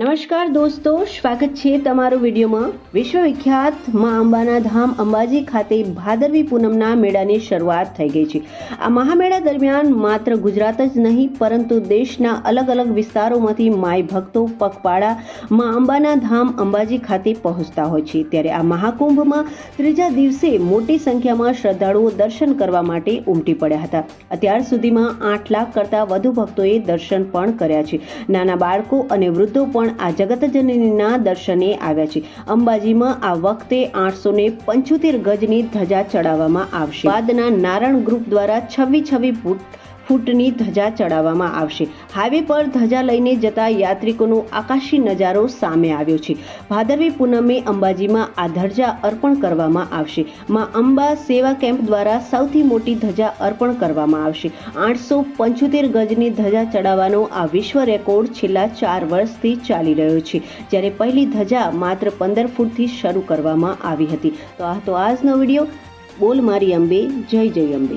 નમસ્કાર દોસ્તો, સ્વાગત છે તમારો વિડીયોમાં. વિશ્વવિખ્યાત મા અંબાના ધામ અંબાજી ખાતે ભાદરવી પૂનમના મેળાની શરૂઆત થઈ ગઈ છે. આ મહામેળા દરમિયાન માત્ર ગુજરાત જ નહીં, પરંતુ દેશના અલગ અલગ વિસ્તારોમાંથી માય ભક્તો પગપાળા મા અંબાના ધામ અંબાજી ખાતે પહોંચતા હોય છે. ત્યારે આ મહાકુંભમાં ત્રીજા દિવસે મોટી સંખ્યામાં શ્રદ્ધાળુઓ દર્શન કરવા માટે ઉમટી પડ્યા હતા. અત્યાર સુધીમાં આઠ લાખ કરતાં વધુ ભક્તોએ દર્શન પણ કર્યા છે. નાના બાળકો અને વૃદ્ધો પણ આ જગતજનનીના દર્શને આવ્યા છે. અંબાજીમાં આ વખતે આઠસો ને પંચોતેર ગજની ધજા ચડાવવામાં આવશે. બાદના નારાયણ ગ્રુપ દ્વારા છવ્વી છવ્વી ફૂટ ફૂટની ધજા ચડાવવામાં આવશે. હાઈવે પર ધજા લઈને જતા યાત્રિકોનો આકાશી નજારો સામે આવ્યો છે. ભાદરવી પૂનમે અંબાજીમાં આ ધજા અર્પણ કરવામાં આવશે. માં અંબા સેવા કેમ્પ દ્વારા સૌથી મોટી ધજા અર્પણ કરવામાં આવશે. આઠસો પંચોતેર ગજની ધજા ચડાવવાનો આ વિશ્વ રેકોર્ડ છેલ્લા ચાર વર્ષથી ચાલી રહ્યો છે. જ્યારે પહેલી ધજા માત્ર પંદર ફૂટથી શરૂ કરવામાં આવી હતી. તો આ તો આજનો વીડિયો. બોલ મારી અંબે. જય જય અંબે.